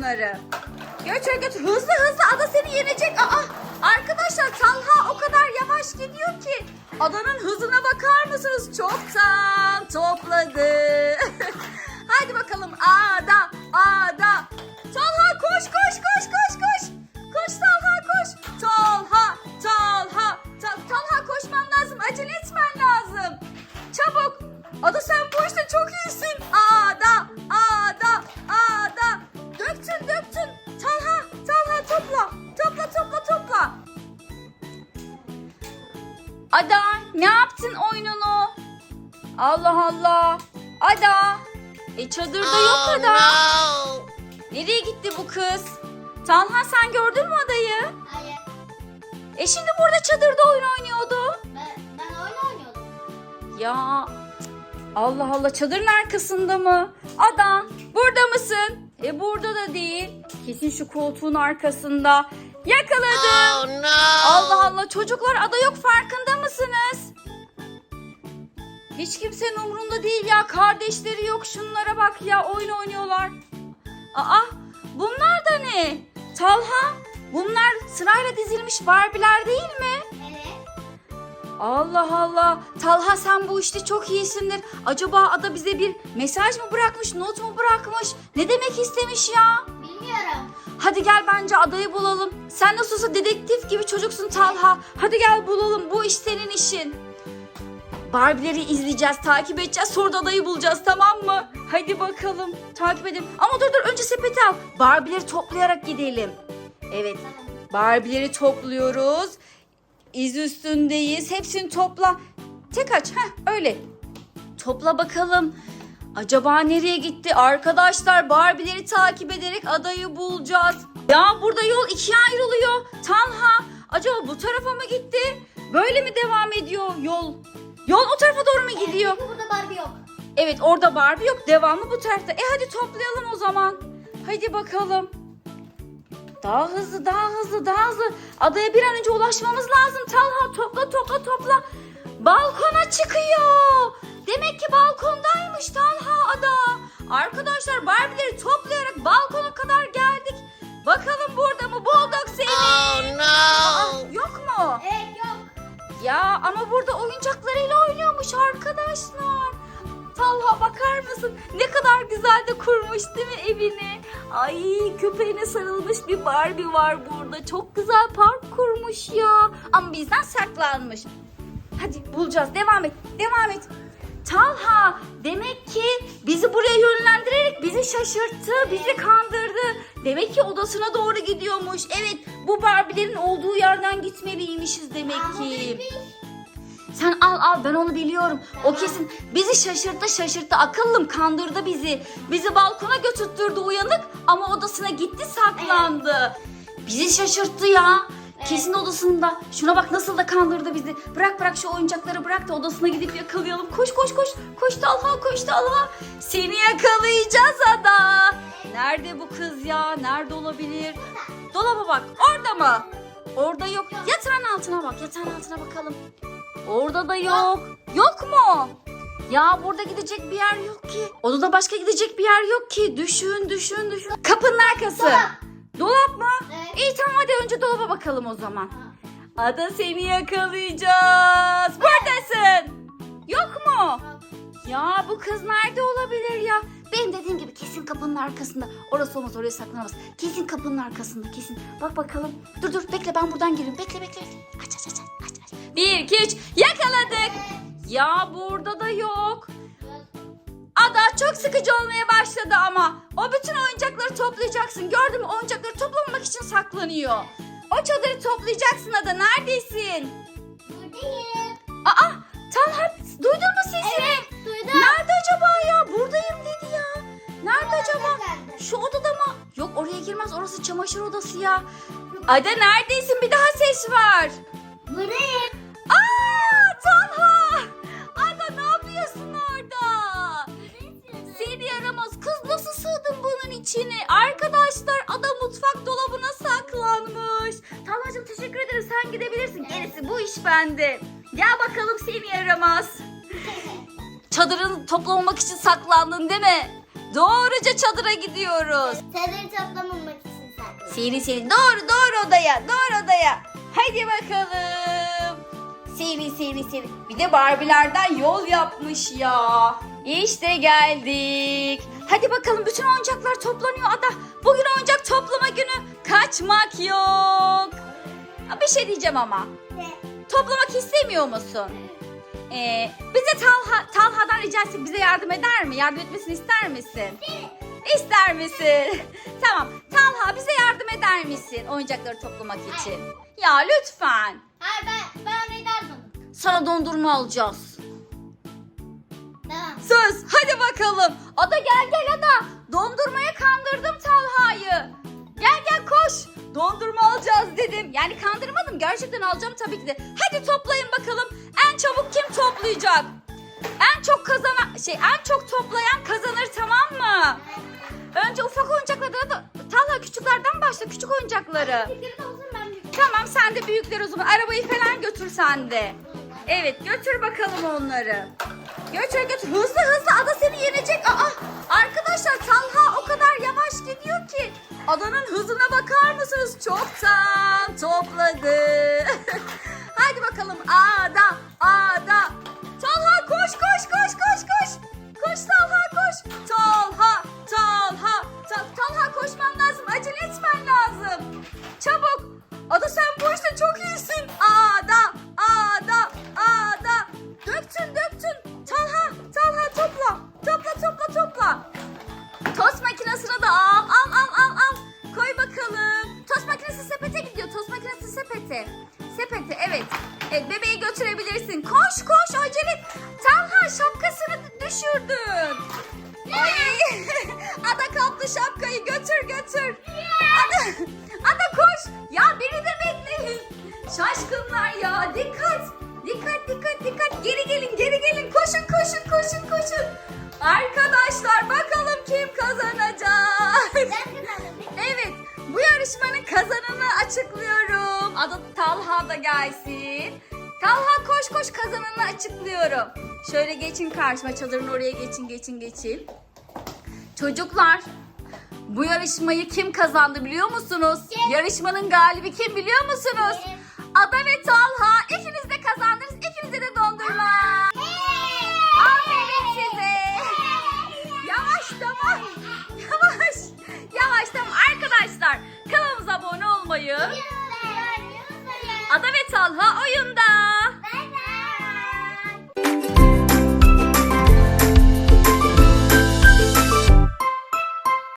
onları. Götür götür. Hızlı hızlı ada seni yenecek. Aa, arkadaşlar Talha o kadar yavaş gidiyor ki. Adanın hızına bakar mısınız? Çoktan Allah Allah. Ada. E çadırda yok Oh Ada. no! Nereye gitti bu kız? Talha sen gördün mü adayı? Hayır. E şimdi burada çadırda oyun oynuyordu. Ben, ben oyun oynuyordum. Ya Allah Allah çadırın arkasında mı? Ada burada mısın? E burada da değil. Kesin şu koltuğun arkasında. Yakaladım. Oh no! Allah Allah çocuklar ada yok farkında mısınız? Hiç kimsenin umrunda değil ya. Kardeşleri yok şunlara bak ya oyun oynuyorlar. Aa bunlar da ne? Talha bunlar sırayla dizilmiş Barbie'ler değil mi? Evet. Allah Allah. Talha sen bu işte çok iyisindir. Acaba ada bize bir mesaj mı bırakmış, not mu bırakmış? Ne demek istemiş ya? Bilmiyorum. Hadi gel bence adayı bulalım. Sen nasılsa dedektif gibi çocuksun Talha. Hadi gel bulalım. Bu iş senin işin. Barbie'leri izleyeceğiz, takip edeceğiz. Sonra da adayı bulacağız tamam mı? Hadi bakalım. Takip edelim. Ama dur dur önce sepeti al. Barbie'leri toplayarak gidelim. Evet. Barbie'leri topluyoruz. İz üstündeyiz. Hepsini topla. Tek aç. Heh öyle. Topla bakalım. Acaba nereye gitti? Arkadaşlar Barbie'leri takip ederek adayı bulacağız. Ya burada yol ikiye ayrılıyor. Talha acaba bu tarafa mı gitti? Böyle mi devam ediyor yol? Yol o tarafa doğru mu gidiyor? Çünkü burada Barbie yok. Evet orada Barbie yok. Devamı bu tarafta. E hadi toplayalım o zaman. Hadi bakalım. Daha hızlı, daha hızlı, daha hızlı. Adaya bir an önce ulaşmamız lazım. Talha topla, topla, topla. Balkona çıkıyor. Demek ki balkondaymış Talha ada. Arkadaşlar Barbie'leri toplayarak balkona kadar geldik. Bakalım burada mı bulduk seni? Oh Aa, no! yok mu? Evet yok. Ya ama burada oyuncaklarıyla oynuyormuş arkadaşlar. Talha bakar mısın? Ne kadar güzel de kurmuş değil mi evini? Ay köpeğine sarılmış bir Barbie var burada. Çok güzel park kurmuş ya. Ama bizden saklanmış. Hadi bulacağız. Devam et. Devam et. Talha demek ki bizi buraya yönlendirerek bizi şaşırttı, bizi kandırdı. Demek ki odasına doğru gidiyormuş. Evet bu Barbie'lerin olduğu yerden gitmeliymişiz demek ki. Sen al al ben onu biliyorum. O kesin bizi şaşırttı şaşırttı. Akıllım kandırdı bizi. Bizi balkona götürttürdü uyanık ama odasına gitti saklandı. Bizi şaşırttı ya. Kesin odasında. Şuna bak nasıl da kandırdı bizi. Bırak bırak şu oyuncakları bırak da odasına gidip yakalayalım. Koş koş koş. Koş Talha koş Talha. Seni yakalayacağız ada. Nerede bu kız ya? Nerede olabilir? Dolaba bak. Orada mı? Orada yok. Yatağın altına bak. Yatağın altına bakalım. Orada da yok. Yok mu? Ya burada gidecek bir yer yok ki. Odada başka gidecek bir yer yok ki. Düşün, düşün, düşün. Kapının arkası. Dolap. Dolap mı? Evet. İyi tamam hadi önce dolaba bakalım o zaman. Ada seni yakalayacağız. Buradasın. Yok mu? Ya bu kız nerede olabilir ya? Kesin kapının arkasında. Orası olmaz oraya saklanamaz. Kesin kapının arkasında kesin. Bak bakalım. Dur dur bekle ben buradan geliyorum. Bekle bekle. bekle. Aç aç aç aç aç. Bir iki üç yakaladık. Ya burada da yok. Ada çok sıkıcı olmaya başladı ama. O bütün oyuncakları toplayacaksın. Gördün mü oyuncakları toplamamak için saklanıyor. O çadırı toplayacaksın Ada. Neredesin? Buradayım. Aa Talha duydun mu sesini? Evet duydum. Nerede acaba ya? Buradayım Girmez. Orası çamaşır odası ya. Ada neredesin? Bir daha ses var. Buradayım. Aa Talha! Ada ne yapıyorsun orada? Seni yaramaz. Kız nasıl sığdın bunun içine? Arkadaşlar ada mutfak dolabına saklanmış. Talha'cığım teşekkür ederim. Sen gidebilirsin. Gerisi bu iş bende. Gel bakalım seni yaramaz. Çadırın toplamamak için saklandın değil mi? Doğruca çadıra gidiyoruz. Çadırı toplamamak için saklı. Seni seni doğru doğru odaya doğru odaya. Hadi bakalım. Seni seni seni. Bir de Barbie'lerden yol yapmış ya. İşte geldik. Hadi bakalım bütün oyuncaklar toplanıyor ada. Bugün oyuncak toplama günü. Kaçmak yok. Bir şey diyeceğim ama. Toplamak istemiyor musun? Ee, bize Talha, Talha'dan rica etsek bize yardım eder mi? Yardım etmesini ister misin? İster misin? tamam. Talha bize yardım eder misin oyuncakları toplamak için? Ya lütfen. Hayır ben, ben ederdim. Sana dondurma alacağız. Tamam. Söz. Hadi bakalım. Ada gel gel Ada. Dondurmaya kandırdım Talha'yı. Gel gel koş. Dondurma alacağız dedim. Yani kandırmadım. Gerçekten alacağım tabii ki de. Hadi toplayın bakalım. Çabuk kim toplayacak? En çok kazanan şey en çok toplayan kazanır tamam mı? Önce ufak oyuncaklardan da Talha küçüklerden başla küçük oyuncakları. Tamam sen de büyükler o zaman. Arabayı falan götür sen de. Evet götür bakalım onları. Götür götür. Hızlı hızlı ada seni yenecek. Aa, arkadaşlar Talha o kadar yavaş gidiyor ki. Adanın hızına bakar mısınız? Çoktan topladı. Çabuk. Ada sen bu işte çok iyisin. Ada, Ada, Ada. Döktün, döktün. Talha, Talha topla. Topla, topla, topla. Tost makinesine de al, al, al, al, al. Koy bakalım. Tost makinesi sepete gidiyor. Tost makinesi sepete. Sepete, evet. Evet, bebeği götürebilirsin. Koş, koş, acele. et. Talha şapkasını düşürdün. Ay. Ada kaptı şapkayı götür götür. Ada, Ada koş. Ya beni de bekleyin. Şaşkınlar ya. Dikkat. Dikkat dikkat dikkat. Geri gelin geri gelin. Koşun koşun koşun koşun. Arkadaşlar bakalım kim kazanacak. Evet, bu yarışmanın kazananını açıklıyorum. Adı Talha da gelsin. Talha koş koş kazananını açıklıyorum. Şöyle geçin karşıma, çadırın oraya geçin, geçin, geçin. Çocuklar, bu yarışmayı kim kazandı biliyor musunuz? Kim? Yarışmanın galibi kim biliyor musunuz? Kim? Ada ve Talha ikiniz de kazandınız. İkinize de dondurma. Aferin size. Yavaş tamam. Yavaş. Yavaş tamam. Arkadaşlar kanalımıza abone olmayı. Ada ve Talha oyunda.